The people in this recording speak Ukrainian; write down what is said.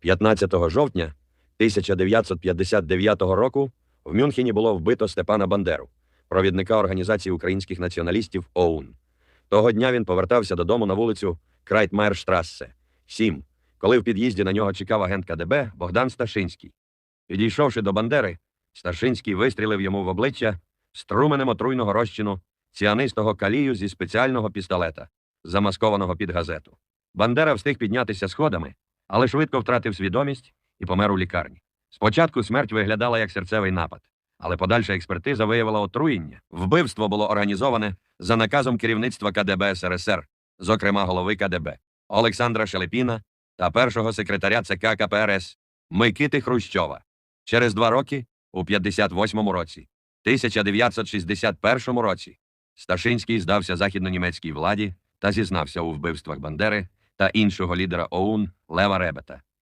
15 жовтня 1959 року в Мюнхені було вбито Степана Бандеру, провідника Організації українських націоналістів ОУН. Того дня він повертався додому на вулицю Крайтмайерштрассе, 7, коли в під'їзді на нього чекав агент КДБ Богдан Сташинський. Підійшовши до Бандери, Сташинський вистрілив йому в обличчя струменем отруйного розчину ціанистого калію зі спеціального пістолета, замаскованого під газету. Бандера встиг піднятися сходами, але швидко втратив свідомість і помер у лікарні. Спочатку смерть виглядала як серцевий напад, але подальша експертиза виявила отруєння. Вбивство було організоване за наказом керівництва КДБ СРСР, зокрема голови КДБ Олександра Шелепіна та першого секретаря ЦК КПРС Микити Хрущова. Через два роки, у 58-му році, 1961 році, Сташинський здався західнонімецькій владі та зізнався у вбивствах Бандери та іншого лідера ОУН Лева Ребета.